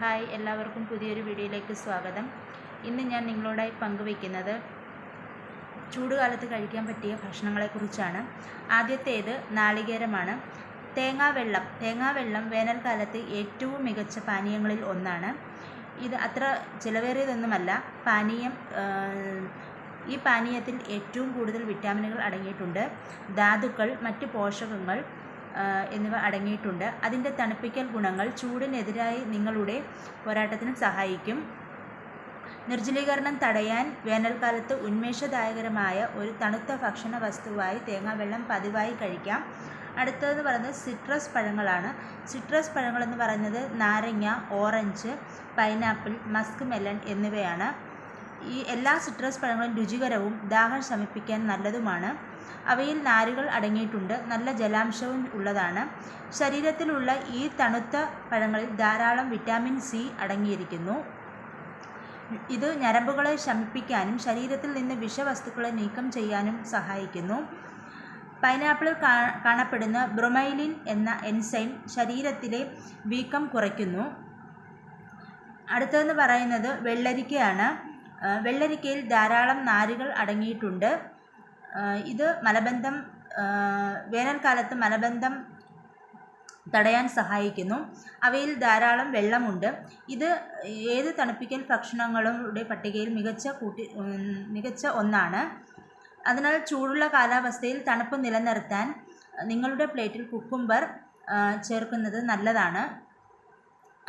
Hi എല്ലാവർക്കും പുതിയൊരു വീഡിയോയിലേക്ക് സ്വാഗതം. ഇന്ന് ഞാൻ നിങ്ങളോടായി പങ്കുവയ്ക്കുന്നത് ചൂടുകാലത്ത് കഴിക്കാൻ പറ്റിയ ഭക്ഷണങ്ങളെക്കുറിച്ചാണ്. ആദ്യത്തേത് നാളികേരമാണ്. തേങ്ങാവെള്ളം തേങ്ങാവെള്ളം വേനൽക്കാലത്ത് ഏറ്റവും മികച്ച പാനീയങ്ങളിൽ ഒന്നാണ്. ഇത് അത്ര ചിലവേറിയതൊന്നുമല്ല. പാനീയം ഈ പാനീയത്തിൽ ഏറ്റവും കൂടുതൽ വിറ്റാമിനുകൾ അടങ്ങിയിട്ടുണ്ട്. ധാതുക്കൾ മറ്റ് പോഷകങ്ങൾ എന്നിവ അടങ്ങിയിട്ടുണ്ട്. അതിന്റെ തണുപ്പിക്കൽ ഗുണങ്ങൾ ചൂടിനെതിരായി നിങ്ങളുടെ പോരാട്ടത്തിന് സഹായിക്കും. നിർജലീകരണം തടയാൻ വേനൽക്കാലത്ത് ഉന്മേഷദായകരമായ ഒരു തണുത്ത ഭക്ഷണ വസ്തുവായി തേങ്ങാവെള്ളം പതിവായി കഴിക്കാം. അടുത്തതെന്ന് പറയുന്നത് സിട്രസ് പഴങ്ങളാണ്. സിട്രസ് പഴങ്ങളെന്ന് പറയുന്നത് നാരങ്ങ ഓറഞ്ച് പൈനാപ്പിൾ മസ്ക് മെലൺ എന്നിവയാണ്. ഈ എല്ലാ സിട്രസ് പഴങ്ങളും രുചികരവും ദാഹം ശമിപ്പിക്കാൻ നല്ലതുമാണ്. അവയിൽ നാരുകൾ അടങ്ങിയിട്ടുണ്ട്. നല്ല ജലാംശവും ഉള്ളതാണ്. ശരീരത്തിലുള്ള ഈ തണുത്ത പഴങ്ങളിൽ ധാരാളം വിറ്റാമിൻ സി അടങ്ങിയിരിക്കുന്നു. ഇത് ഞരമ്പുകളെ ശമിപ്പിക്കാനും ശരീരത്തിൽ നിന്ന് വിഷവസ്തുക്കളെ നീക്കം ചെയ്യാനും സഹായിക്കുന്നു. പൈനാപ്പിളിൽ കാണപ്പെടുന്ന ബ്രൊമൈലിൻ എന്ന എൻസൈം ശരീരത്തിലെ വീക്കം കുറയ്ക്കുന്നു. അടുത്തതെന്ന് പറയുന്നത് വെള്ളരിക്കയാണ്. വെള്ളരിക്കയിൽ ധാരാളം നാരുകൾ അടങ്ങിയിട്ടുണ്ട്. ഇത് മലബന്ധം വേനൽക്കാലത്ത് മലബന്ധം തടയാൻ സഹായിക്കുന്നു. അവയിൽ ധാരാളം വെള്ളമുണ്ട്. ഇത് ഏത് തണുപ്പിക്കൽ ഭക്ഷണങ്ങളുടെ പട്ടികയിൽ മികച്ച കൂട്ടി മികച്ച ഒന്നാണ്. അതിനാൽ ചൂടുള്ള കാലാവസ്ഥയിൽ തണുപ്പ് നിലനിർത്താൻ നിങ്ങളുടെ പ്ലേറ്റിൽ കുക്കുംബർ ചേർക്കുന്നത് നല്ലതാണ്.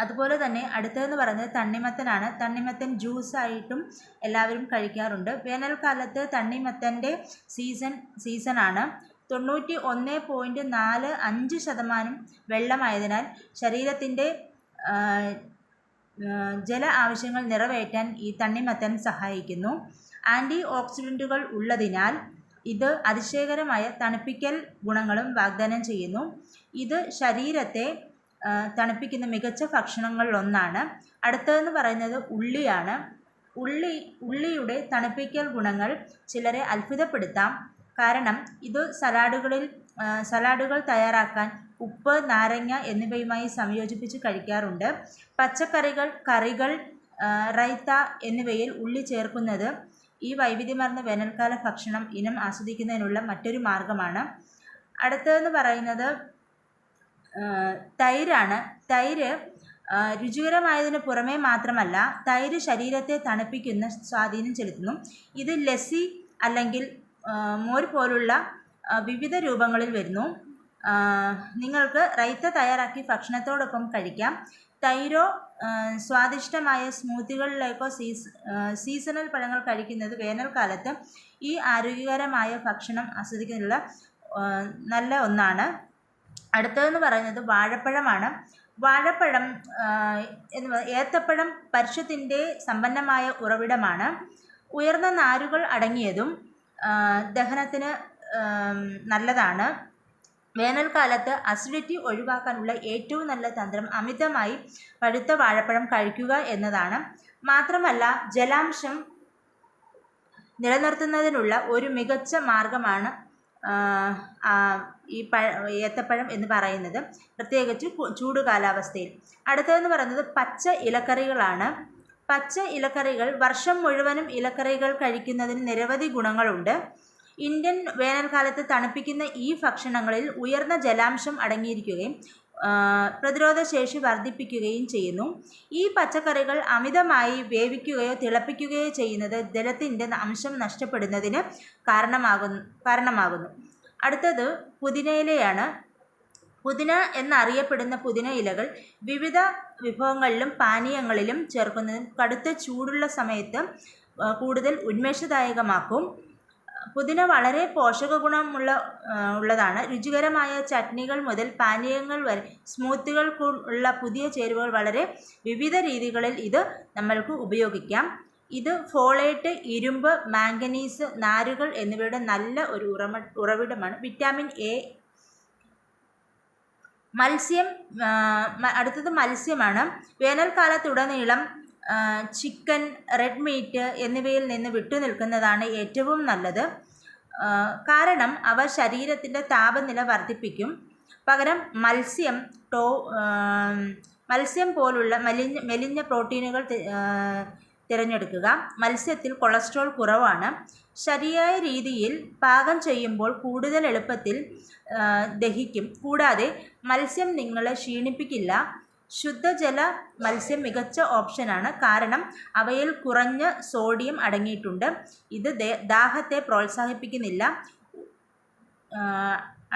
അതുപോലെ തന്നെ അടുത്തതെന്ന് പറയുന്നത് തണ്ണിമത്തനാണ്. തണ്ണിമത്തൻ ജ്യൂസായിട്ടും എല്ലാവരും കഴിക്കാറുണ്ട്. വേനൽക്കാലത്ത് തണ്ണിമത്തന്റെ സീസൺ സീസണാണ് തൊണ്ണൂറ്റി ഒന്ന് പോയിന്റ് നാല് അഞ്ച് ശതമാനം വെള്ളമായതിനാൽ ശരീരത്തിന്റെ ജല ആവശ്യങ്ങൾ നിറവേറ്റാൻ ഈ തണ്ണിമത്തൻ സഹായിക്കുന്നു. ആന്റി ഓക്സിഡന്റുകൾ ഉള്ളതിനാൽ ഇത് അതിശയകരമായ തണുപ്പിക്കൽ ഗുണങ്ങളും വാഗ്ദാനം ചെയ്യുന്നു. ഇത് ശരീരത്തെ തണുപ്പിക്കുന്ന മികച്ച ഭക്ഷണങ്ങളിലൊന്നാണ്. അടുത്തതെന്ന് പറയുന്നത് ഉള്ളിയാണ്. ഉള്ളി ഉള്ളിയുടെ തണുപ്പിക്കൽ ഗുണങ്ങൾ ചിലരെ അത്ഭുതപ്പെടുത്താം. കാരണം ഇത് സലാഡുകളിൽ സലാഡുകൾ തയ്യാറാക്കാൻ ഉപ്പ് നാരങ്ങ എന്നിവയുമായി സംയോജിപ്പിച്ച് കഴിക്കാറുണ്ട്. പച്ചക്കറികൾ കറികൾ റൈത്ത എന്നിവയിൽ ഉള്ളി ചേർക്കുന്നത് ഈ വൈവിധ്യമാർന്ന വേനൽക്കാല ഭക്ഷണം ഇനം ആസ്വദിക്കുന്നതിനുള്ള മറ്റൊരു മാർഗമാണ്. അടുത്തതെന്ന് പറയുന്നത് തൈരാണ്. തൈര് രുചികരമായതിന് പുറമേ മാത്രമല്ല തൈര് ശരീരത്തെ തണുപ്പിക്കുന്ന സ്വാധീനം ചെലുത്തുന്നു. ഇത് ലസ്സി അല്ലെങ്കിൽ മോര് പോലുള്ള വിവിധ രൂപങ്ങളിൽ വരുന്നു. നിങ്ങൾക്ക് റൈത്ത തയ്യാറാക്കി ഭക്ഷണത്തോടൊപ്പം കഴിക്കാം. തൈരോ സ്വാദിഷ്ടമായ സ്മൂത്തികളിലേക്കോ സീസ് സീസണൽ പഴങ്ങൾ കഴിക്കുന്നത് വേനൽക്കാലത്ത് ഈ ആരോഗ്യകരമായ ഭക്ഷണം ആസ്വദിക്കുന്നതിനുള്ള നല്ല ഒന്നാണ്. അടുത്തതെന്ന് പറയുന്നത് വാഴപ്പഴമാണ്. വാഴപ്പഴം എന്ന് ഏത്തപ്പഴം പരുഷത്തിന്റെ സമ്പന്നമായ ഉറവിടമാണ്. ഉയർന്ന നാരുകൾ അടങ്ങിയതും ദഹനത്തിന് നല്ലതാണ്. വേനൽക്കാലത്ത് അസിഡിറ്റി ഒഴിവാക്കാനുള്ള ഏറ്റവും നല്ല തന്ത്രം അമിതമായി പഴുത്ത വാഴപ്പഴം കഴിക്കുക എന്നതാണ്. മാത്രമല്ല ജലാംശം നിലനിർത്തുന്നതിനുള്ള ഒരു മികച്ച മാർഗമാണ് ഈ പഴ ഏത്തപ്പഴം എന്ന് പറയുന്നത് പ്രത്യേകിച്ച് ചൂട് കാലാവസ്ഥയിൽ. അടുത്തതെന്ന് പറയുന്നത് പച്ച ഇലക്കറികളാണ്. പച്ച ഇലക്കറികൾ വർഷം മുഴുവനും ഇലക്കറികൾ കഴിക്കുന്നതിന് നിരവധി ഗുണങ്ങളുണ്ട്. ഇന്ത്യൻ വേനൽക്കാലത്ത് തണുപ്പിക്കുന്ന ഈ ഭക്ഷണങ്ങളിൽ ഉയർന്ന ജലാംശം അടങ്ങിയിരിക്കുകയും പ്രതിരോധ ശേഷി വർദ്ധിപ്പിക്കുകയും ചെയ്യുന്നു. ഈ പച്ചക്കറികൾ അമിതമായി വേവിക്കുകയോ തിളപ്പിക്കുകയോ ചെയ്യുന്നത് ജലത്തിന്റെ അംശം നഷ്ടപ്പെടുന്നതിന് കാരണമാകുന്നു കാരണമാകുന്നു. അടുത്തത് പുതിനയിലയാണ് പുതിന എന്നറിയപ്പെടുന്ന പുതിന ഇലകൾ വിവിധ വിഭവങ്ങളിലും പാനീയങ്ങളിലും ചേർക്കുന്നതും കടുത്ത ചൂടുള്ള സമയത്ത് കൂടുതൽ ഉന്മേഷദായകമാക്കും. പുതിന വളരെ പോഷക ഗുണമുള്ള ഉള്ളതാണ്. രുചികരമായ ചട്നികൾ മുതൽ പാനീയങ്ങൾ വരെ സ്മൂത്തുകൾ ഉള്ള പുതിയ ചേരുവകൾ വളരെ വിവിധ രീതികളിൽ ഇത് നമ്മൾക്ക് ഉപയോഗിക്കാം. ഇത് ഫോളേറ്റ് ഇരുമ്പ് മാംഗനീസ് നാരുകൾ എന്നിവയുടെ നല്ല ഒരു ഉറമ ഉറവിടമാണ്. Vitamin A. മത്സ്യം അടുത്തത് മത്സ്യമാണ്. വേനൽക്കാലത്തുടനീളം ചിക്കൻ റെഡ് മീറ്റ് എന്നിവയിൽ നിന്ന് വിട്ടുനിൽക്കുന്നതാണ് ഏറ്റവും നല്ലത്. കാരണം അവ ശരീരത്തിന്റെ താപനില വർദ്ധിപ്പിക്കും. പകരം മത്സ്യം ടോ മത്സ്യം പോലുള്ള മെലിഞ്ഞ മെലിഞ്ഞ പ്രോട്ടീനുകൾ തിരഞ്ഞെടുക്കുക. മത്സ്യത്തിൽ കൊളസ്ട്രോൾ കുറവാണ്. ശരിയായ രീതിയിൽ പാകം ചെയ്യുമ്പോൾ കൂടുതൽ എളുപ്പത്തിൽ ദഹിക്കും. കൂടാതെ മത്സ്യം നിങ്ങളെ ക്ഷീണിപ്പിക്കില്ല. ശുദ്ധജല മത്സ്യം മികച്ച ഓപ്ഷനാണ്. കാരണം അവയിൽ കുറഞ്ഞ സോഡിയം അടങ്ങിയിട്ടുണ്ട്. ഇത് ദാഹത്തെ പ്രോത്സാഹിപ്പിക്കുന്നില്ല.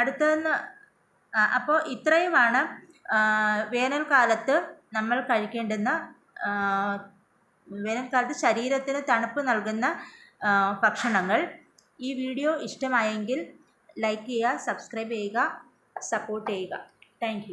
അടുത്തതെന്ന് അപ്പോൾ ഇത്രയുമാണ് വേനൽക്കാലത്ത് നമ്മൾ കഴിക്കേണ്ടുന്ന വേനൽക്കാലത്ത് ശരീരത്തിന് തണുപ്പ് നൽകുന്ന ഭക്ഷണങ്ങൾ. ഈ വീഡിയോ ഇഷ്ടമായെങ്കിൽ ലൈക്ക് ചെയ്യുക സബ്സ്ക്രൈബ് ചെയ്യുക സപ്പോർട്ട് ചെയ്യുക. താങ്ക്